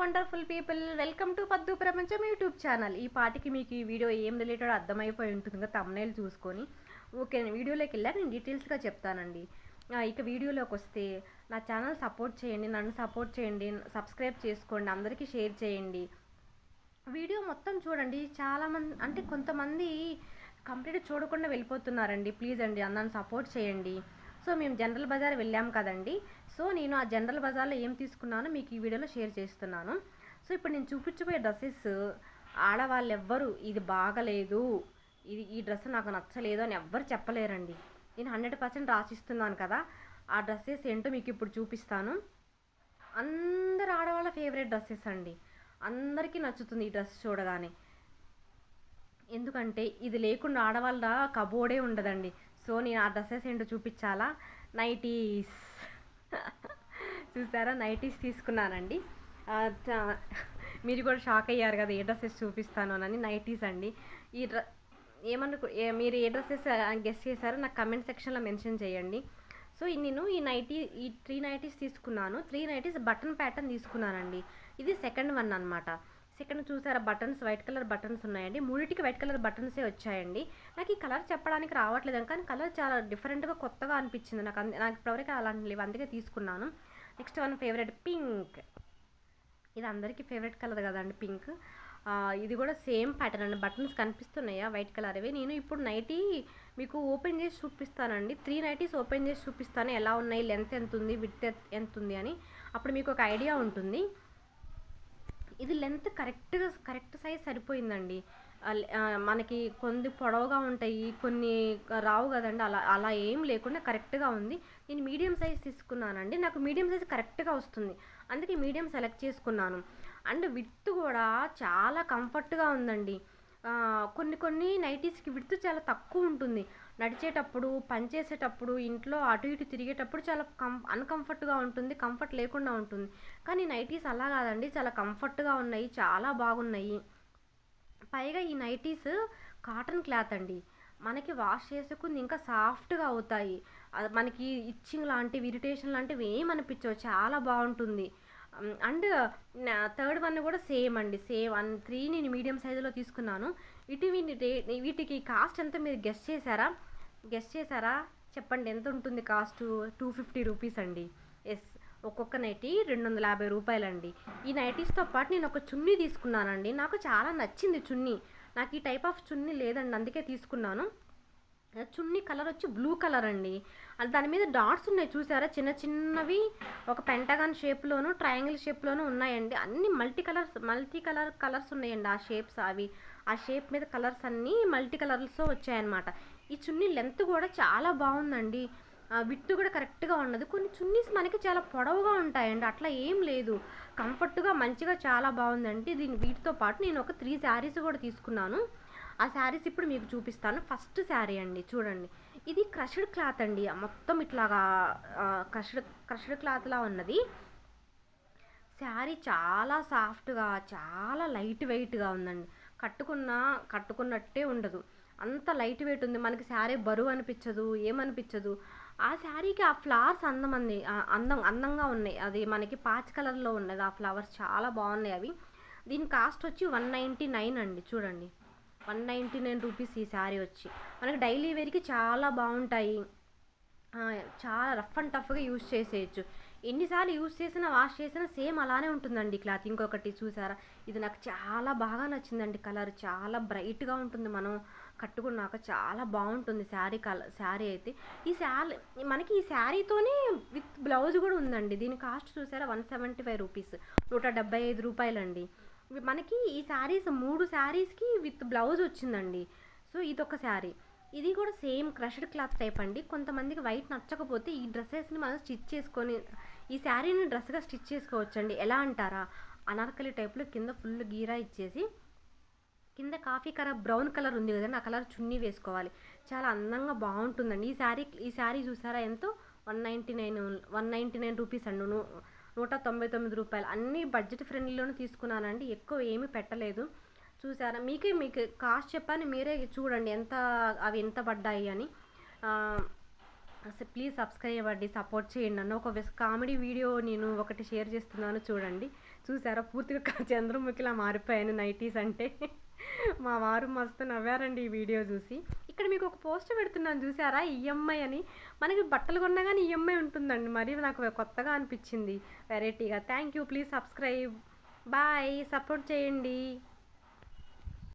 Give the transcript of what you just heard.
Wonderful people welcome to పద్దు ప్రపంచం YouTube channel ఈ పాటికి మీకు ఈ వీడియో ఏం రిలేటెడ్ అర్థమైపోయి ఉంటుంది. కదా తమ్నైల్ చూసుకొని. ఓకే నేను వీడియోలోకి వెళ్ళాక నేను డీటెయిల్స్గా చెప్తానండి. ఇక వీడియోలోకి వస్తే నా ఛానల్ సపోర్ట్ చేయండి. నన్ను సపోర్ట్ చేయండి. సబ్స్క్రైబ్ చేసుకోండి. అందరికీ షేర్ చేయండి. వీడియో మొత్తం చూడండి. చాలామంది అంటే కొంతమంది కంప్లీట్ చూడకుండా వెళ్ళిపోతున్నారండి. ప్లీజ్ అండి నన్ను సపోర్ట్ చేయండి. సో మేము జనరల్ బజార్ వెళ్ళాం కదండి. సో నేను ఆ జనరల్ బజార్లో ఏం తీసుకున్నానో మీకు ఈ వీడియోలో షేర్ చేస్తున్నాను. సో ఇప్పుడు నేను చూపించబోయే డ్రెస్సెస్ ఆడవాళ్ళు ఎవ్వరు ఇది బాగలేదు. ఇది ఈ డ్రెస్ నాకు నచ్చలేదు అని ఎవ్వరు చెప్పలేరండి. నేను హండ్రెడ్ పర్సెంట్ రాసిస్తున్నాను కదా ఆ డ్రెస్సెస్ ఏంటో మీకు ఇప్పుడు చూపిస్తాను. అందరు ఆడవాళ్ళ ఫేవరెట్ డ్రెస్సెస్ అండి. అందరికీ నచ్చుతుంది ఈ డ్రెస్ చూడగానే. ఎందుకంటే ఇది లేకుండా ఆడవాళ్ళ కబోర్డే ఉండదండి. సో నేను ఆ డ్రెస్సెస్ ఏంటో చూపించాలా? నైటీస్. చూసారా? నైటీస్ తీసుకున్నానండి. మీరు కూడా షాక్ అయ్యారు కదా ఏ డ్రెస్సెస్ చూపిస్తాను అని. నైటీస్ అండి. ఈ డ్ర ఏమనుకు ఏ- మీరు ఏ డ్రెస్సెస్ గెస్ట్ చేశారో నాకు కమెంట్ సెక్షన్లో మెన్షన్ చేయండి. సో నేను ఈ నైటీ ఈ త్రీ నైటీస్ తీసుకున్నాను. త్రీ నైటీస్ బటన్ ప్యాటర్న్ తీసుకున్నానండి. ఇది సెకండ్ వన్ అనమాట సెకండ్ చూసారా బటన్స్ వైట్ కలర్ బటన్స్ ఉన్నాయండి. మూడింటికి వైట్ కలర్ బటన్సే వచ్చాయండి. నాకు ఈ కలర్ చెప్పడానికి రావట్లేదు కానీ కలర్ చాలా డిఫరెంట్గా కొత్తగా అనిపించింది. నాకు నాకు ఇప్పటివరకు అలాంటి లేవు. అందుకే తీసుకున్నాను. Next one favourite pink. ఇది అందరికీ ఫేవరెట్ కలర్ కదండి పింక్. ఇది కూడా సేమ్ ప్యాటర్న్ అండి. బటన్స్ కనిపిస్తున్నాయా వైట్ కలర్ అవి నేను ఇప్పుడు నైటీ మీకు ఓపెన్ చేసి చూపిస్తానండి. త్రీ నైటీస్ ఓపెన్ చేసి చూపిస్తాను. ఎలా ఉన్నాయి లెంత్ ఎంత ఉంది విత్ ఎంత ఉంది అని. అప్పుడు మీకు ఒక ఐడియా ఉంటుంది. ఇది లెంత్ కరెక్ట్గా కరెక్ట్ సైజ్ సరిపోయిందండి. మనకి కొన్ని పొడవుగా ఉంటాయి కొన్ని రావు కదండి అలా అలా ఏం లేకుండా కరెక్ట్గా ఉంది. నేను మీడియం సైజ్ తీసుకున్నానండి. నాకు మీడియం సైజ్ కరెక్ట్గా వస్తుంది. అందుకే మీడియం సెలెక్ట్ చేసుకున్నాను. అండ్ విత్ కూడా చాలా కంఫర్ట్గా ఉందండి. కొన్ని కొన్ని నైటీస్కి విడ్త్ చాలా తక్కువ ఉంటుంది. నడిచేటప్పుడు పనిచేసేటప్పుడు ఇంట్లో అటు ఇటు తిరిగేటప్పుడు చాలా కం అన్కంఫర్ట్గా ఉంటుంది కంఫర్ట్ లేకుండా ఉంటుంది. కానీ నైటీస్ అలా కాదండి చాలా కంఫర్ట్గా ఉన్నాయి చాలా బాగున్నాయి. పైగా ఈ నైటీస్ కాటన్ క్లాత్ అండి. మనకి వాష్ చేసుకుంది ఇంకా సాఫ్ట్గా అవుతాయి. మనకి ఇచ్చింగ్ లాంటివి ఇరిటేషన్ లాంటివి ఏం అనిపించవు చాలా బాగుంటుంది. అండ్ థర్డ్ వన్ కూడా సేమ్ అండి సేమ్. అండ్ త్రీ నేను మీడియం సైజులో తీసుకున్నాను. ఇటు వీటి వీటికి కాస్ట్ ఎంత మీరు గెస్ట్ చేశారా? గెస్ట్ చేశారా? చెప్పండి ఎంత ఉంటుంది కాస్ట్? టూ ఫిఫ్టీ రూపీస్ అండి. ఎస్ ఒక్కొక్క నైటీ రెండు వందల యాభై రూపాయలండి. ఈ నైటీస్తో పాటు నేను ఒక చున్నీ తీసుకున్నానండి. నాకు చాలా నచ్చింది చున్నీ. నాకు ఈ టైప్ ఆఫ్ చున్నీ లేదండి అందుకే తీసుకున్నాను. చున్నీ కలర్ వచ్చి బ్లూ కలర్ అండి. అది దాని మీద డాట్స్ ఉన్నాయి చూసారా? చిన్న చిన్నవి ఒక పెంటగాన్ షేప్లోను ట్రయాంగిల్ షేప్లోను ఉన్నాయండి. అన్ని multi colours multi colour colours ఉన్నాయండి ఆ షేప్స్ అవి. ఆ షేప్ మీద కలర్స్ అన్నీ మల్టీ కలర్స్తో వచ్చాయన్నమాట. ఈ చున్నీ లెంత్ కూడా చాలా బాగుందండి. విత్ కూడా కరెక్ట్గా ఉన్నది. కొన్ని చున్నీస్ మనకి చాలా పొడవుగా ఉంటాయండి. అట్లా ఏం లేదు. కంఫర్ట్గా మంచిగా చాలా బాగుందండి. దీని వీటితో పాటు నేను ఒక త్రీ శారీస్ కూడా తీసుకున్నాను. ఆ శారీస్ ఇప్పుడు మీకు చూపిస్తాను. ఫస్ట్ శారీ అండి చూడండి. ఇది క్రషడ్ క్లాత్ అండి. మొత్తం ఇట్లాగా క్రషడ్ క్రషడ్ క్లాత్లా ఉన్నది. శారీ చాలా సాఫ్ట్గా చాలా లైట్ వెయిట్గా ఉందండి. కట్టుకున్న కట్టుకున్నట్టే ఉండదు. అంత లైట్ వెయిట్ ఉంది. మనకి శారీ బరువు అనిపించదు ఏమనిపించదు. ఆ శారీకి ఆ ఫ్లవర్స్ అందం అంది అందం అందంగా ఉన్నాయి. అది మనకి పాచ్ కలర్లో ఉన్నది. ఆ ఫ్లవర్స్ చాలా బాగున్నాయి అవి. దీని కాస్ట్ వచ్చి వన్ నైంటీ నైన్ అండి చూడండి. వన్ నైంటీ నైన్ రూపీస్ ఈ శారీ వచ్చి. మనకి డైలీ వేర్కి చాలా బాగుంటాయి. చాలా రఫ్ అండ్ టఫ్గా యూజ్ చేసేయచ్చు. ఎన్నిసార్లు యూజ్ చేసినా వాష్ చేసినా సేమ్ అలానే ఉంటుందండి క్లాత్. ఇంకొకటి చూసారా? ఇది నాకు చాలా బాగా నచ్చిందండి కలర్. చాలా బ్రైట్గా ఉంటుంది మనం కట్టుకున్నాక. చాలా బాగుంటుంది శారీ కలర్ శారీ అయితే. ఈ శారీ మనకి ఈ శారీతోనే విత్ బ్లౌజ్ కూడా ఉందండి. దీని కాస్ట్ చూసారా? One seventy five rupees. నూట డెబ్బై ఐదు రూపాయలండి. మనకి ఈ శారీస్ మూడు శారీస్కి విత్ బ్లౌజ్ వచ్చిందండి. సో ఇదొక శారీ. ఇది కూడా సేమ్ క్రష్డ్ క్లాత్ టైప్ అండి. కొంతమందికి వైట్ నచ్చకపోతే ఈ డ్రెస్సెస్ని మనం స్టిచ్ చేసుకొని ఈ శారీని డ్రెస్గా స్టిచ్ చేసుకోవచ్చండి. ఎలా అంటారా? అనార్కలి టైప్లో కింద ఫుల్ గీరా ఇచ్చేసి కింద కాఫీ కలర్ బ్రౌన్ కలర్ ఉంది కదండి. ఆ కలర్ చున్నీ వేసుకోవాలి. చాలా అందంగా బాగుంటుందండి. ఈ శారీ ఈ శారీ చూసారా ఎంతో? One ninety nine one ninety nine rupees అండి నూట తొంభై తొమ్మిది రూపాయలు. అన్నీ బడ్జెట్ ఫ్రెండ్లీలోనే తీసుకున్నానండి. ఎక్కువ ఏమీ పెట్టలేదు. చూసారా? మీకే మీకు కాస్ట్ చెప్పాను. మీరే చూడండి ఎంత అవి ఎంత పడ్డాయి అని. అసలు ప్లీజ్ సబ్స్క్రైబ్ అవ్వండి సపోర్ట్ చేయండి. నన్ను ఒక కామెడీ వీడియో నేను ఒకటి షేర్ చేస్తున్నాను చూడండి. చూసారా? పూర్తిగా చంద్రముఖిలా మారిపోయాను నైటీస్ అంటే. మా వారు మస్తు నవ్వారండి ఈ వీడియో చూసి. ఇక్కడ మీకు ఒక పోస్ట్ పెడుతున్నాను చూసారా? ఈఎంఐ అని. మనకి బట్టలు కొన్నా కానీ ఈఎంఐ ఉంటుందండి. మరి నాకు కొత్తగా అనిపించింది. వెరైటీగా thank you please subscribe bye support చేయండి.